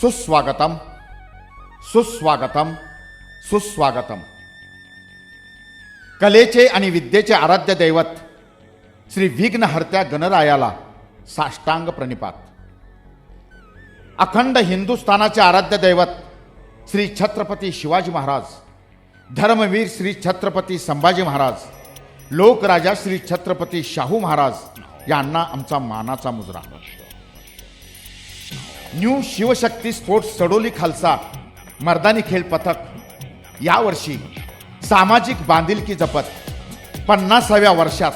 सुस्वागतम। सुस्वागतम। सुस्वागतम। कलेचे आणि विद्येचे आराध्य दैवत श्री विघ्नहर्त्या गणरायाला साष्टांग प्रणिपात। अखंड हिंदुस्थानाचे आराध्य दैवत श्री छत्रपती शिवाजी महाराज धर्मवीर श्री छत्रपती संभाजी महाराज लोकराजा श्री छत्रपती शाहू महाराज यांना आमचा मानाचा मुजरा। न्यू शिवशक्ती स्पोर्ट्स सडोली खालसा मर्दानी खेळ पथक. यावर्षी सामाजिक बांधिलकी जपत पन्नासाव्या वर्षात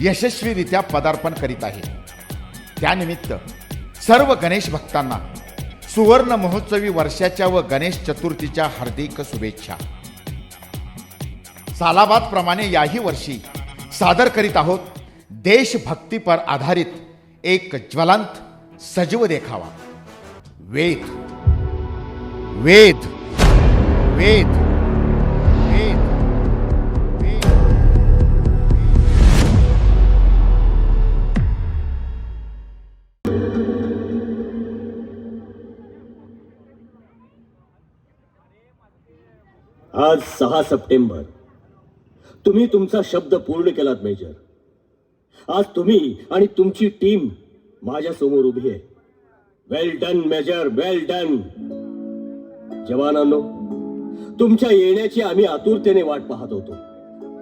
यशस्वीरित्या पदार्पण करीत आहे. त्यानिमित्त सर्व गणेश भक्तांना सुवर्ण महोत्सवी वर्षाच्या व गणेश चतुर्थीच्या हार्दिक शुभेच्छा. सालाबाद प्रमाणे याही वर्षी सादर करीत आहोत देशभक्तीपर आधारित एक ज्वलंत सजीव देखावा वेद. वेद. वेद. वेद. आज सहा सप्टेंबर. तुम्ही तुमचा शब्द पूर्ण केलात मेजर. आज तुम्ही आणि तुमची टीम माझ्यासमोर उभी आहे. Well done major well done जवानांनो तुमच्या येण्याची आम्ही आतुरतेने वाट पाहत होतो.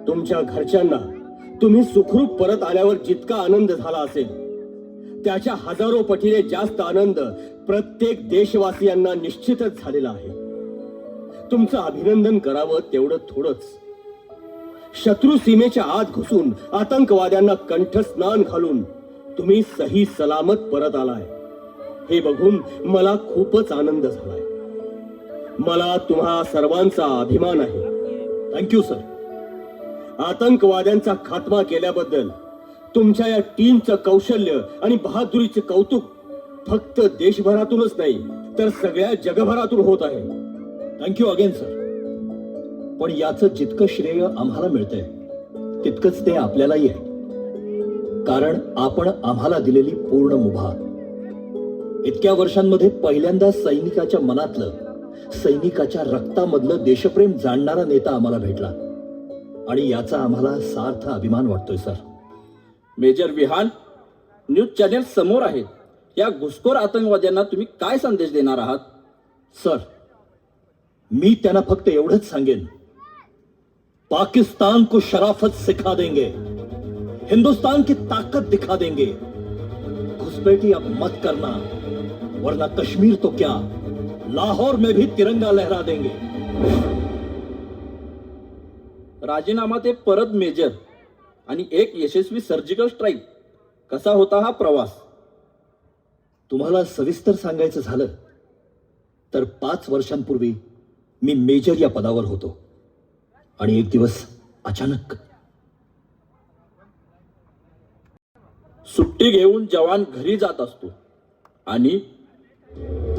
तुमच्या घरच्यांना तुम्ही सुखरूप परत आल्यावर जितका आनंद झाला असेल त्याच्या हजारो पटीने जास्त आनंद प्रत्येक देशवासियांना निश्चितच झालेला आहे. तुमचं अभिनंदन करावं तेवढं थोडंच. शत्रू सीमेच्या आत घुसून आतंकवाद्यांना कंठस्नान घालून तुम्ही सही सलामत परत आलाय. हे बघून मला खूपच आनंद झालाय. मला तुम्हा सर्वांचा अभिमान आहे. थँक्यू सर आतंकवाद्यांचा खात्मा केल्याबद्दल तुमच्या या टीमचं कौशल्य आणि बहादुरीचे कौतुक फक्त देशभरातूनच नाही तर सगळ्या जगभरातून होत आहे. थँक्यू अगेन सर पण याचं जितकं श्रेय आम्हाला मिळतंय तितकंच ते आपल्यालाही आहे. कारण आपण आम्हाला दिलेली पूर्ण मुभा इतक्या वर्षांमध्ये पहिल्यांदा सैनिकाच्या मनातलं सैनिकाच्या रक्तामधलं देशप्रेम जाणणारा नेता आम्हाला भेटला. आणि याचा आम्हाला सार्थ अभिमान वाटतोय sir. Major Vihan news channel समोर आहेत या घुसखोर आतंकवाद्यांना तुम्ही काय संदेश देणार आहात? सर मी त्यांना फक्त एवढंच सांगेन. पाकिस्तान को शराफत सिखा देंगे. हिंदुस्तान की ताकत दिखा देंगे. घुसपैठी अब मत करना. वरना कश्मीर तो क्या? लाहौर में भी तिरंगा लहरा देंगे। राजीनामा ते परत मेजर आणि एक यशस्वी सर्जिकल स्ट्राईक कसा होता हा प्रवास? तुम्हाला सविस्तर सांगायचं झालं तर पाच वर्षांपूर्वी मी मेजर या पदावर होतो. आणि एक दिवस अचानक सुट्टी घेऊन जवान घरी जात असतो आणि you.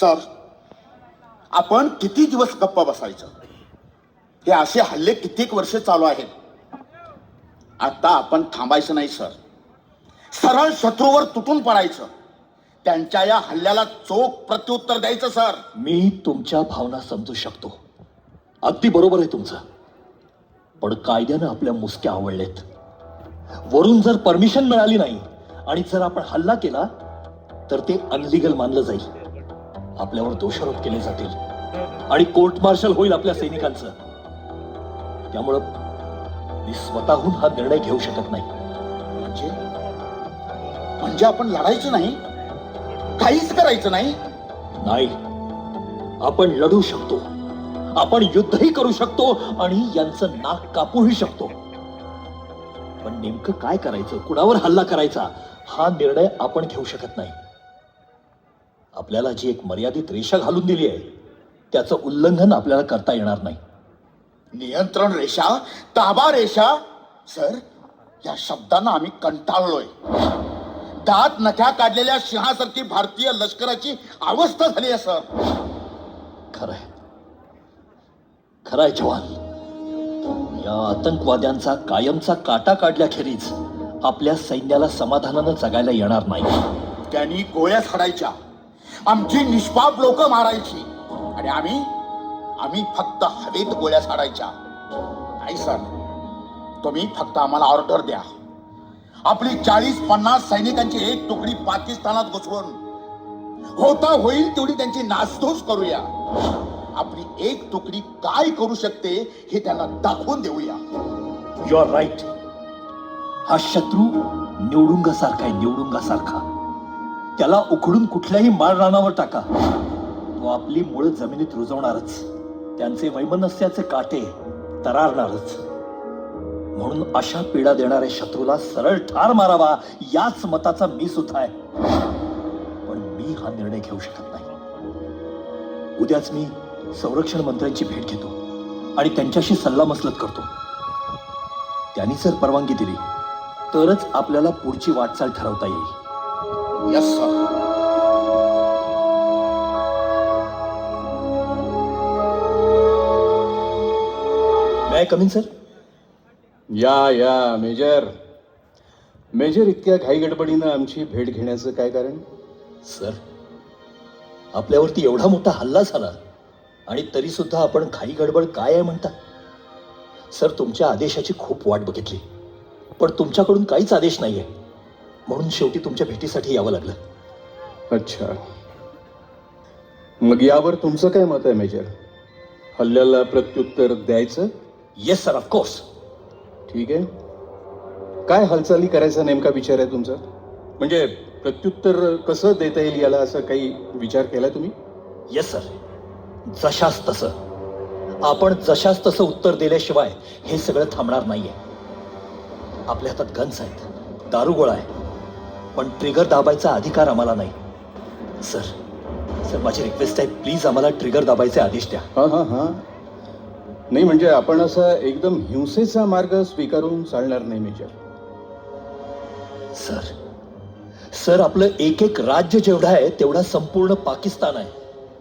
सर आपण किती दिवस गप्पा बसायचं? हे असे हल्ले कित्येक वर्ष चालू आहेत. आता आपण थांबायचं नाही सर. सरळ शत्रूवर तुटून पडायचं. त्यांच्या या हल्ल्याला चोख प्रत्युत्तर द्यायचं सर. मी तुमच्या भावना समजू शकतो. अगदी बरोबर आहे तुमचं. पण कायद्यानं आपल्या मुसक्या आवडलेत. वरून जर परमिशन मिळाली नाही आणि जर आपण हल्ला केला तर ते अनलिगल मानलं जाईल. आपल्यावर दोषारोप केले जातील. आणि कोर्ट मार्शल होईल आपल्या सैनिकांचं. त्यामुळं मी स्वतःहून हा निर्णय घेऊ शकत नाही. म्हणजे? म्हणजे आपण लढायचं नाही? काहीच करायचं नाही? नाही. आपण लढू शकतो. आपण युद्धही करू शकतो आणि यांचं नाक कापूही शकतो. पण नेमकं काय करायचं? कुणावर हल्ला करायचा? हा निर्णय आपण घेऊ शकत नाही. आपल्याला जी एक मर्यादित रेषा घालून दिली आहे त्याचं उल्लंघन आपल्याला करता येणार नाही. नियंत्रण रेषा ताबा रेषा. सर या शब्दांना आम्ही कंटाळलोय. दात नख्या काढलेल्या सिंहासारखी भारतीय लष्कराची अवस्था झाली आहे सर. खरंय. खरंय जवान. या आतंकवाद्यांचा कायमचा काटा काढल्याखेरीज आपल्या सैन्याला समाधानानं जगायला येणार नाही. त्यांनी गोळ्या झाडायच्या. आमची निष्पाप लोक मारायची. आणि आम्ही आम्ही फक्त हवेत गोळ्या साडायच्या नाही सर. तुम्ही फक्त आम्हाला ऑर्डर द्या. आपली चाळीस पन्नास सैनिकांची एक तुकडी पाकिस्तानात घुसवून होता होईल तेवढी त्यांची नासधूस करूया. आपली एक तुकडी काय करू शकते हे त्यांना दाखवून देऊया. यू आर राईट हा शत्रू निवडुंगासारखा आहे निवडुंगासारखा. त्याला उखडून कुठल्याही माळ रानावर टाका. तो आपली मुळं जमिनीत रुजवणारच. त्यांचे वैमनस्याचे काटे तरारणारच. म्हणून अशा पीडा देणाऱ्या शत्रूला सरळ ठार मारावा याच मताचा मी सुद्धा आहे. पण मी हा निर्णय घेऊ शकत नाही. उद्याच मी संरक्षण मंत्र्यांची भेट घेतो आणि त्यांच्याशी सल्लामसलत करतो. त्यांनी जर परवानगी दिली तरच आपल्याला पुढची वाटचाल ठरवता येईल. Yes sir may come in sir या या मेजर. मेजर इतक्या घाई गडबडीनं आमची भेट घेण्याचं काय कारण? सर आपल्यावरती एवढा मोठा हल्ला झाला आणि तरी सुद्धा आपण घाई गडबड काय आहे म्हणता? सर तुमच्या आदेशाची खूप वाट बघितली. पण तुमच्याकडून काहीच आदेश नाहीये. म्हणून शेवटी तुमच्या भेटीसाठी यावं लागलं. अच्छा. मग यावर तुमचं काय मत आहे मेजर? हल्ल्याला प्रत्युत्तर द्यायचं? येस सर ऑफकोर्स ठीक आहे. काय हालचाली करायचा नेमका विचार आहे तुमचा? म्हणजे प्रत्युत्तर कसं देता येईल याला असं काही विचार केला तुम्ही? येस सर जशास तसं. आपण जशास तसं उत्तर दिल्याशिवाय हे सगळं थांबणार नाहीये. आपल्या हातात गन्स आहेत. दारुगोळा आहे. पण ट्रिगर दाबायचा अधिकार आम्हाला नाही. सर सर माझी रिक्वेस्ट आहे प्लीज आम्हाला ट्रिगर दाबायचे आदेश द्या. हां हां हां. नाही म्हणजे आपण असा एकदम हिंसेचा मार्ग स्वीकारून चालणार नाही मेजर सर सर आपलं एक एक राज्य जेवढं आहे तेवढा संपूर्ण पाकिस्तान आहे.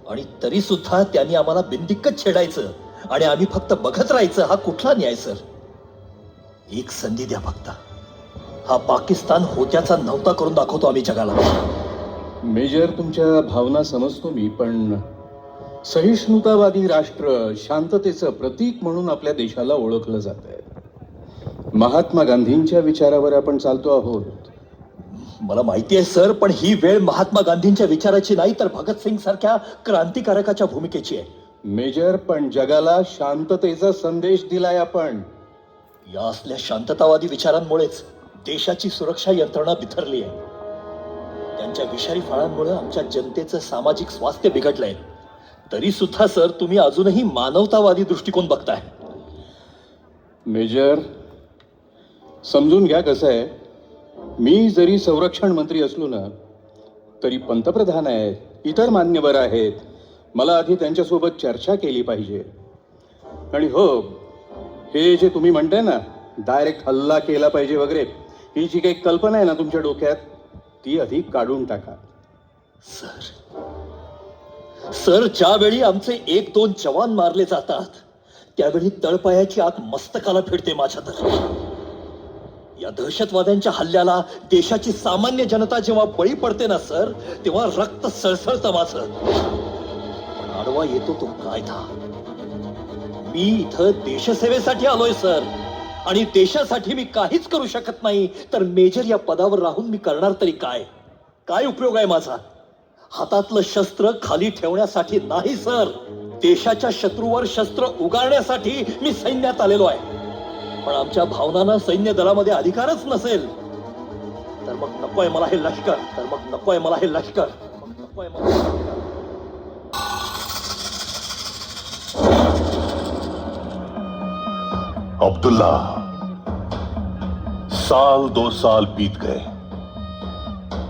आणि तरी सुद्धा त्यांनी आम्हाला बिनदिक्कत छेडायचं आणि आम्ही फक्त बघत राहायचं हा कुठला न्याय सर एक संधी द्या फक्त. हा पाकिस्तान होत्याचा नव्हता करून दाखवतो आम्ही जगाला. मेजर तुमच्या भावना समजतो मी पण सहिष्णुतावादी राष्ट्र शांततेचं प्रतीक म्हणून आपल्या देशाला ओळखलं जात आहे. महात्मा गांधींच्या विचारावर आपण चालतो आहोत. मला माहिती आहे सर पण ही वेळ महात्मा गांधींच्या विचाराची नाही तर भगतसिंग सारख्या क्रांतिकारकाच्या भूमिकेची आहे. मेजर पण जगाला शांततेचा संदेश दिलाय आपण. या असल्या शांततावादी विचारांमुळेच देशाची सुरक्षा यंत्रणा बिथरली आहे. त्यांच्या विषारी फळांमुळे आमच्या जनतेचं सामाजिक स्वास्थ्य बिघडलंय. तरी सुद्धा सर तुम्ही अजूनही मानवतावादी दृष्टिकोन बघताय. मेजर समजून घ्या कसं आहे. मी जरी संरक्षण मंत्री असलो ना तरी पंतप्रधान आहेत इतर मान्यवर आहेत. मला आधी त्यांच्यासोबत चर्चा केली पाहिजे. आणि हो हे जे तुम्ही म्हणताय ना डायरेक्ट हल्ला केला पाहिजे वगैरे ही जी काही कल्पना आहे ना तुमच्या डोक्यात ती अधिक काढून टाका. सर सर ज्यावेळी आमचे एक दोन जवान मारले जातात त्यावेळी तळपायाची आत मस्तकाला फिरते माझ्या तर या दहशतवाद्यांच्या हल्ल्याला देशाची सामान्य जनता जेव्हा बळी पडते ना सर तेव्हा रक्त सळसळतं माझं. पण आडवा येतो तो कायदा. मी इथं देशसेवेसाठी आलोय सर. आणि देशासाठी मी काहीच करू शकत नाही तर मेजर या पदावर राहून मी करणार तरी काय? काय उपयोग आहे माझा? हातातलं शस्त्र खाली ठेवण्यासाठी नाही सर. देशाच्या शत्रूवर शस्त्र उगारण्यासाठी मी सैन्यात आलेलो आहे. पण आमच्या भावनांना सैन्य दलामध्ये अधिकारच नसेल. तर मग नकोय मला हे लष्कर. तर मग नकोय मला हे लष्कर. मग नकोय मला अब्दुल्ला साल दो साल बीत गए।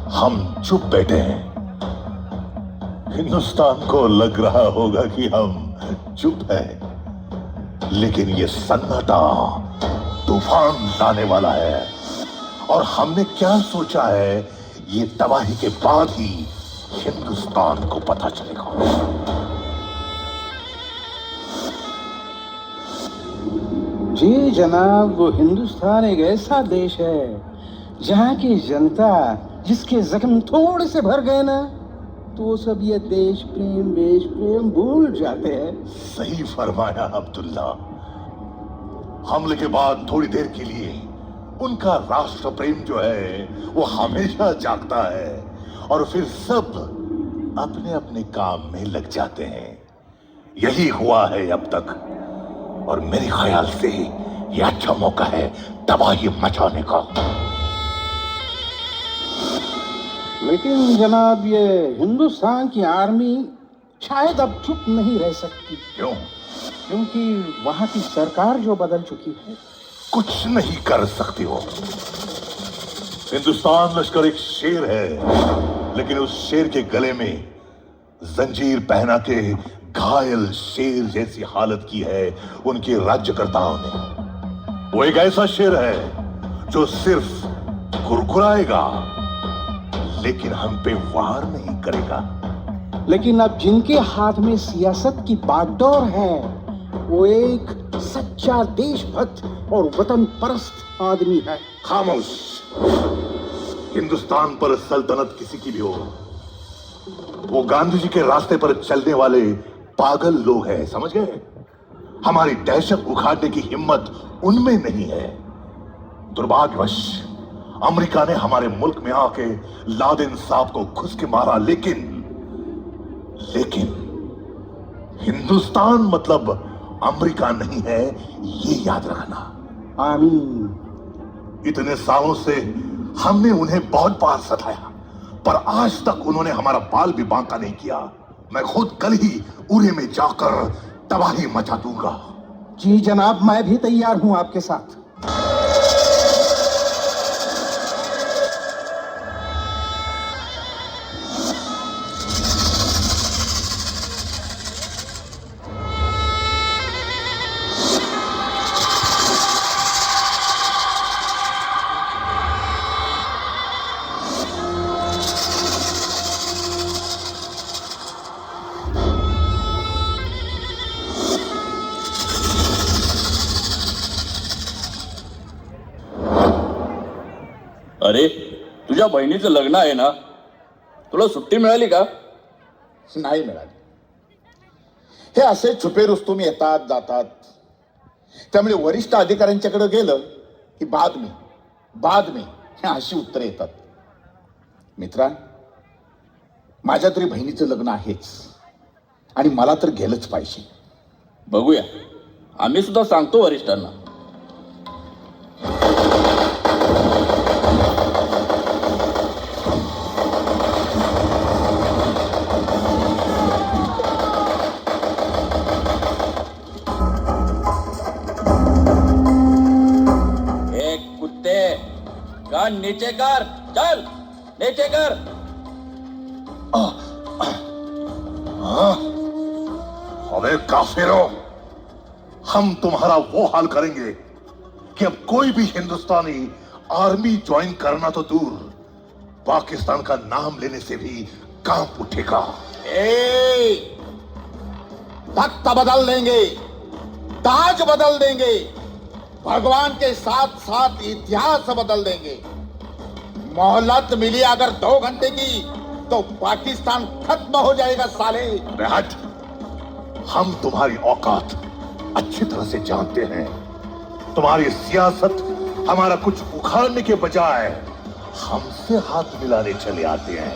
हम चुप बैठे हैं। हिंदुस्तान को लग रहा होगा कि हम चुप हैं। लेकिन ये सन्नाटा तूफ़ान लाने वाला है। और हमने क्या सोचा है, ये तबाही के बाद ही हिंदुस्तान को पता चलेगा। जी जनाब, वो हिंदुस्तान एक ऐसा देश है, जहाँ की जनता जिसके जख्म थोड़े से भर गए ना तो सब ये देश प्रेम देश प्रेम भूल जाते हैं। सही फरमाया अब्दुल्ला। हमले के बाद थोड़ी देर के लिए उनका राष्ट्र प्रेम जो है, वो हमेशा जागता है और फिर सब अपने अपने काम में लग जाते हैं। यही हुआ है अब तक। और मेरे ख्याल से ये अच्छा मौका है तबाही मचाने का। लेकिन जनाब ये हिंदुस्तान की आर्मी शायद अब चुप नहीं रह सकती। क्यों? क्योंकि वहाँ की सरकार जो बदल चुकी है। कुछ नहीं कर सकती हो। हिंदुस्तान लश्कर एक शेर है लेकिन उस शेर के गले में जंजीर पहना के घायल शेर जैसी हालत की है उनके राज्यकर्ताओं ने। वो एक ऐसा शेर है जो सिर्फ़ कुरकुराएगा लेकिन हम पे वार नहीं करेगा। लेकिन अब जिनके हाथ में सियासत की बागडोर है वो एक सच्चा देशभक्त और वतन परस्त आदमी है। खामोश। हिंदुस्तान पर सल्तनत किसी की भी हो वो गांधी जी के रास्ते पर चलने वाले पागल लोग हैं समझ गए? हमारी दहशत उखाड़ने की हिम्मत उनमें नहीं है। दुर्भाग्यवश अमेरिका ने हमारे मुल्क में आके लादेन साहब को घुस के मारा लेकिन लेकिन हिंदुस्तान मतलब अमेरिका नहीं है ये याद रखना। आमीन। इतने सालों से हमने उन्हें बहुत बार सताया पर आज तक उन्होंने हमारा बाल भी बांका नहीं किया। मैं खुद कल ही उरे में जाकर तबाही मचा दूंगा। जी जनाब मैं भी तैयार हूं आपके साथ। अरे तुझ्या बहिणीचं लग्न आहे ना? तुला सुट्टी मिळाली का? नाही मिळाली. हे असे छुपे रुस्तुम येतात जातात. त्यामुळे वरिष्ठ अधिकाऱ्यांच्याकडे गेलं की बाद मी बाद मी हे अशी उत्तरे येतात. मित्रा माझ्या तरी बहिणीचं लग्न आहेच. आणि मला तर गेलंच पाहिजे. बघूया. आम्ही सुद्धा सांगतो वरिष्ठांना. कान नीचे कर चल नीचे कर। अबे काफिरों हम तुम्हारा वो हाल करेंगे कि अब कोई भी हिंदुस्तानी आर्मी ज्वाइन करना तो दूर पाकिस्तान का नाम लेने से भी काँप उठेगा। ए तख्त बदल देंगे ताज बदल देंगे। भगवान के साथ साथ इतिहास बदल देंगे। मोहलत मिली अगर दो घंटे की तो पाकिस्तान खत्म हो जाएगा साले। हट हम तुम्हारी औकात अच्छी तरह से जानते हैं। तुम्हारी सियासत हमारा कुछ उखाड़ने के बजाय हमसे हाथ मिलाने चले आते हैं।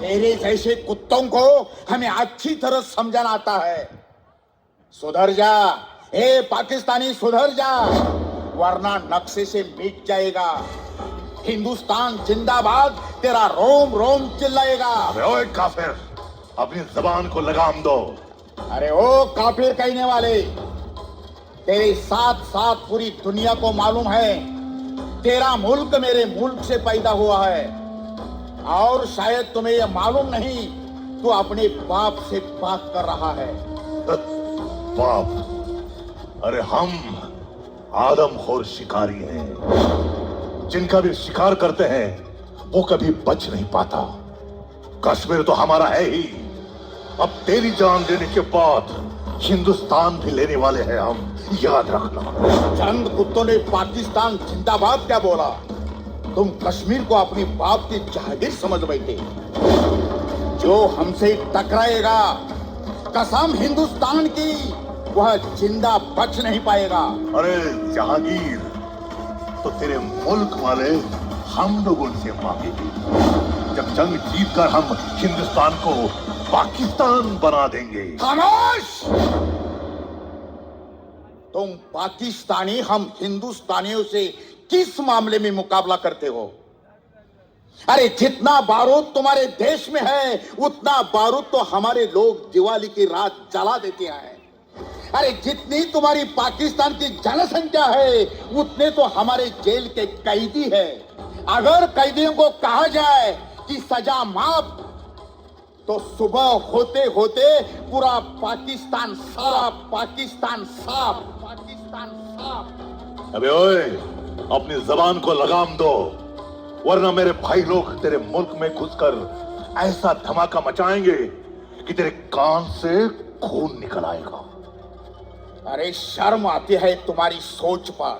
मेरे जैसे कुत्तों को हमें अच्छी तरह समझाना आता है। सुधर जा। ए पाकिस्तानी सुधर जा वरना नक्शे से मिट जाएगा। हिंदुस्तान जिंदाबाद तेरा रोम रोम चिल्लाएगा। ओए काफिर अपनी जबान को लगाम दो। अरे ओ काफिर कहने वाले तेरे साथ साथ पूरी दुनिया को मालूम है तेरा मुल्क मेरे मुल्क से पैदा हुआ है। और शायद तुम्हें यह मालूम नहीं तू अपने बाप से बात कर रहा है। बाप। अरे हम आदमखोर शिकारी हैं। जिनका भी शिकार करते हैं, वो कभी बच नहीं पाता। कश्मीर तो हमारा है ही। अब तेरी जान देने के बाद हिंदुस्तान भी लेने वाले हैं हम। याद रखना। चंद कुत्तों ने पाकिस्तान जिंदाबाद क्या बोला? तुम कश्मीर को अपनी बाप की जागीर समझ बैठे जो हमसे टकराएगा, कसम हिंदुस्तान की। वह ज़िंदा बच नहीं पाएगा। अरे जहांगीर तो तेरे मुल्क वाले हम लोग उनसे मांगेंगे जब जंग जीत कर हम हिंदुस्तान को पाकिस्तान बना देंगे। खामोश! तुम पाकिस्तानी हम हिंदुस्तानियों से किस मामले में मुकाबला करते हो? अरे जितना बारूद तुम्हारे देश में है उतना बारूद तो हमारे लोग दिवाली की रात जला देते हैं। अरे जितनी तुम्हारी पाकिस्तान की जनसंख्या है, उतने तो हमारे जेल के कैदी है। अगर कैदियों को कहा जाए कि सजा माफ़ तो सुबह होते होते पूरा पाकिस्तान साफ़ पाकिस्तान साफ़ पाकिस्तान साफ़। अबे ओए, अपनी जबान को लगाम दो, वरना मेरे भाई लोग तेरे मुल्क में घुसकर ऐसा धमाका मचाएँगे कि तेरे कान से खून निकल आएगा। अरे शर्म आती है तुम्हारी सोच पर।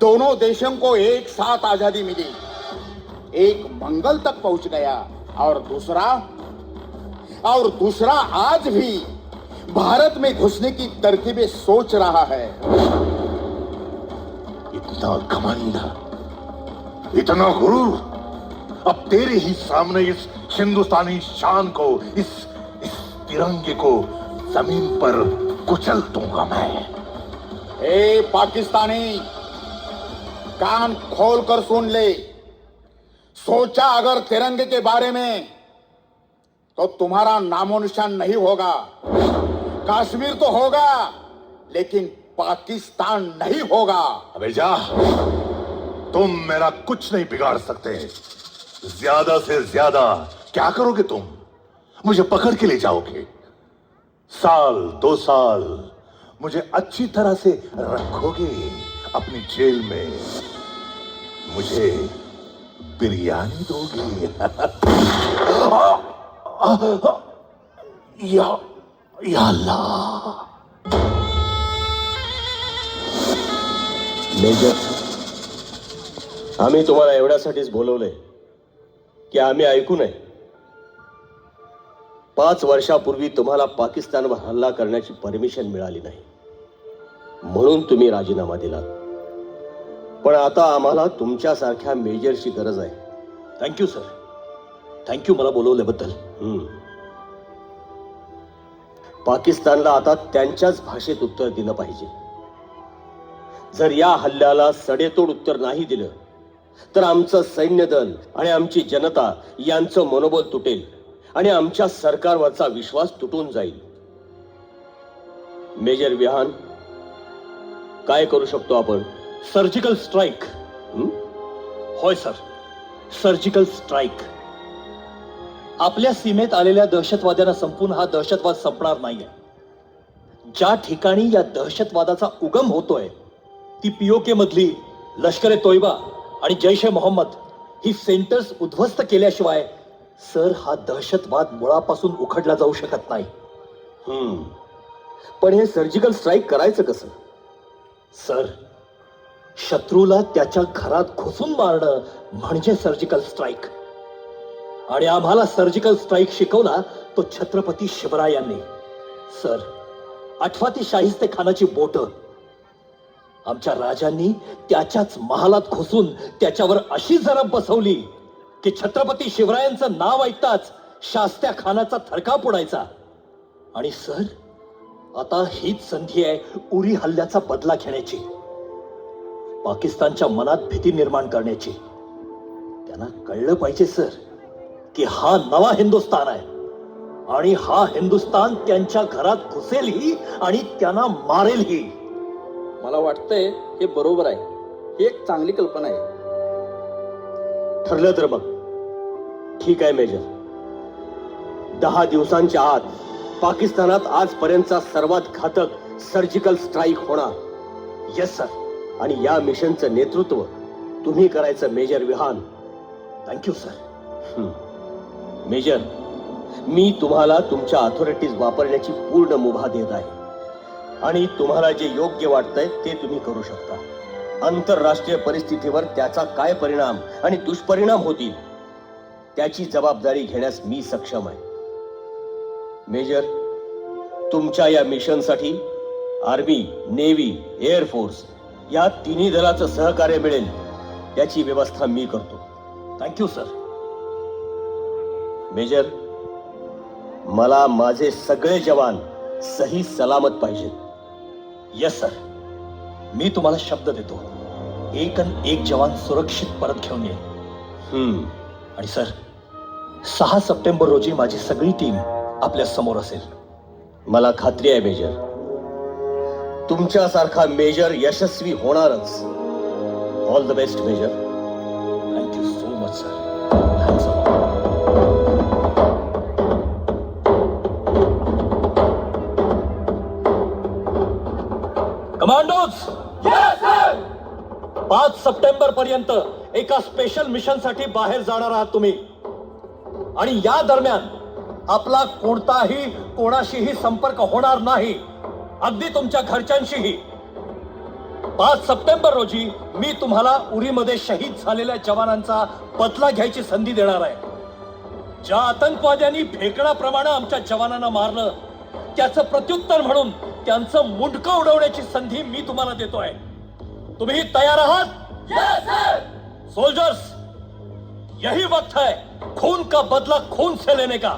दोनों देशों को एक साथ आज़ादी मिली। एक मंगल तक पहुँच गया और दूसरा और दूसरा आज भी भारत में घुसने की तरकीबें सोच रहा है। इतना घमंड, इतना गुरूर, अब तेरे ही सामने इस हिंदुस्तानी शान को, इस इस तिरंगे को ज़मीन पर कुचल दूँगा मैं। ए पाकिस्तानी कान खोल कर सुन ले। सोचा अगर तिरंगे के बारे में तो तुम्हारा नामो निशान नहीं होगा। कश्मीर तो होगा लेकिन पाकिस्तान नहीं होगा। अबे जा तुम मेरा कुछ नहीं बिगाड़ सकते। ज़्यादा से ज़्यादा क्या करोगे तुम? मुझे पकड़ के ले जाओगे। साल, दो साल। मुझे अच्छी तरह से रखोगे अपनी जेल में। मुझे बिरयानी दोगे। या अल्लाह। मेजर, आम्ही तुम्हाला एवढ्यासाठीच बोलवलंय की आम्ही ऐकू नये. पाच वर्षापूर्वी तुम्हाला पाकिस्तानवर हल्ला करण्याची परमिशन मिळाली नाही. म्हणून तुम्ही राजीनामा दिलात. पण आता आम्हाला तुमच्यासारख्या मेजरची गरज आहे. थँक्यू सर थँक्यू मला बोलवल्याबद्दल. पाकिस्तानला आता त्यांच्याच भाषेत उत्तर दिलं पाहिजे. जर या हल्ल्याला सडेतोड उत्तर नाही दिलं तर आमचं सैन्य दल आणि आमची जनता यांचं मनोबल तुटेल. आणि आमच्या सरकारवरचा विश्वास तुटून जाईल. मेजर विहान काय करू शकतो आपण? सर्जिकल स्ट्राईक होय सर. सर्जिकल स्ट्राईक आपल्या सीमेत आलेल्या दहशतवाद्यांना संपून हा दहशतवाद संपणार नाहीये. ज्या ठिकाणी या दहशतवादाचा उगम होतोय ती पीओके मधली लष्कर ए तोयबा आणि जैश ए मोहम्मद ही सेंटर्स उद्ध्वस्त केल्याशिवाय सर हा दहशतवाद मुळापासून उखडला जाऊ शकत नाही. हम्म. पण हे सर्जिकल स्ट्राईक करायचं कसं? सर शत्रूला त्याच्या घरात घुसून मारणं म्हणजे सर्जिकल स्ट्राईक आणि आम्हाला सर्जिकल स्ट्राईक शिकवला तो छत्रपती शिवरायांनी सर आठवा ती शाहिस्ते खानाची बोट. आमच्या राजांनी त्याच्याच महालात घुसून त्याच्यावर अशी जरब बसवली. की छत्रपती शिवरायांचं नाव ऐकताच शास्त्या खानाचा थरकाप उडायचा. आणि सर आता हीच संधी आहे उरी हल्ल्याचा बदला घेण्याची. पाकिस्तानच्या मनात भीती निर्माण करण्याची. त्यांना कळलं पाहिजे सर की हा नवा हिंदुस्तान आहे. आणि हा हिंदुस्तान त्यांच्या घरात घुसेलही आणि त्यांना मारेलही. मला वाटतंय हे बरोबर आहे. ही एक चांगली कल्पना आहे. ठरलं तर मग ठीक आहे मेजर. दहा दिवसांच्या आत पाकिस्तानात आजपर्यंतचा सर्वात घातक सर्जिकल स्ट्राईक होणार. येस सर आणि या मिशनचं नेतृत्व तुम्ही करायचं major Vihan. Thank you sir major मी तुम्हाला तुमच्या अथॉरिटीज वापरण्याची पूर्ण मुभा देत आहे. आणि तुम्हाला जे योग्य वाटतंय ते तुम्ही करू शकता. आंतरराष्ट्रीय परिस्थितीवर त्याचा काय परिणाम आणि दुष्परिणाम होतील त्याची जबाबदारी घेण्यास मी सक्षम आहे. मेजर तुमच्या या मिशनसाठी आर्मी नेव्ही एअरफोर्स या तिन्ही दलाचं सहकार्य मिळेल त्याची व्यवस्था मी करतो. थँक्यू सर मेजर मला माझे सगळे जवान सही सलामत पाहिजेत येस सर मी तुम्हाला शब्द देतो. एक अन एक जवान सुरक्षित परत घेऊन येईल. हम्म. आणि सर सहा सप्टेंबर रोजी माझी सगळी टीम आपल्यासमोर असेल. मला खात्री आहे मेजर. तुमच्यासारखा मेजर यशस्वी होणारच. All the best major. Thank you so much sir thanks commandos पाच सप्टेंबर पर्यंत एका स्पेशल मिशनसाठी बाहेर जाणार आहात तुम्ही. आणि या दरम्यान आपला कोणताही कोणाशीही संपर्क होणार नाही. अगदी तुमच्या घरच्यांशीही. पाच सप्टेंबर रोजी मी तुम्हाला उरीमध्ये शहीद झालेल्या जवानांचा बदला घ्यायची संधी देणार आहे. ज्या आतंकवाद्यांनी भेकडाप्रमाणे आमच्या जवानांना मारलं त्याचं प्रत्युत्तर म्हणून त्यांचं मुंडकं उडवण्याची संधी मी तुम्हाला देतोय तुम्ही तयार आहात? सोल्जर्स यही वक्त है खून का बदला खून से लेने का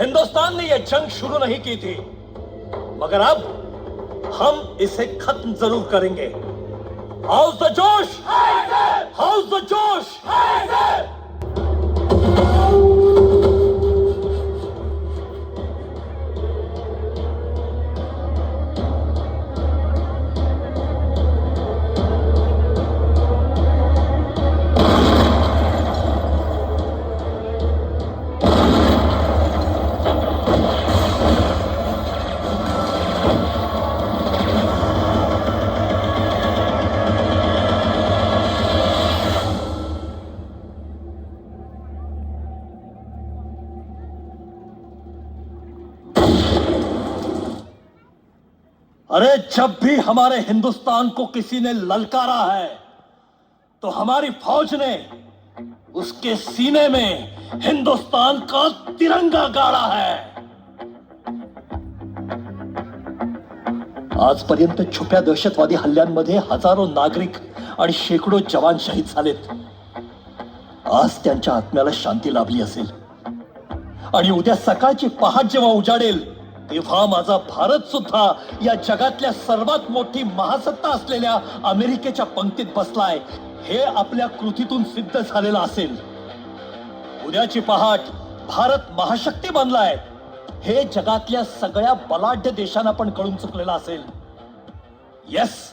हिंदुस्तान ने यह जंग शुरू नहीं की थी मगर अब हम इसे खत्म ज़रूर करेंगे how's the josh how's the josh जब भी हमारे हिंदुस्तान को किसी ने ललकारा है तो हमारी फौज ने उसके सीने में हिंदुस्तान का तिरंगा गाड़ा है। आजपर्यंत छुप्या दहशतवादी हल्ल्यांमध्ये हजारो नागरिक आणि शेकडो जवान शहीद झालेत. आज त्यांच्या आत्म्याला शांती लाभली असेल. आणि उद्या सकाळची पहाट जेव्हा उजाडेल तेव्हा माझा भारत सुद्धा या जगातल्या सर्वात मोठी महासत्ता असलेल्या अमेरिकेच्या पंक्तीत बसलाय. हे आपल्या कृतीतून सिद्ध झालेलं असेल. उद्याची पहाट भारत महाशक्ती बनलाय. हे जगातल्या सगळ्या बलाढ्य देशांना पण कळून चुकलेलं असेल. येस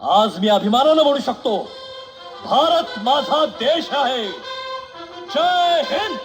आज मी अभिमानानं म्हणू शकतो भारत माझा देश आहे. जय हिंद!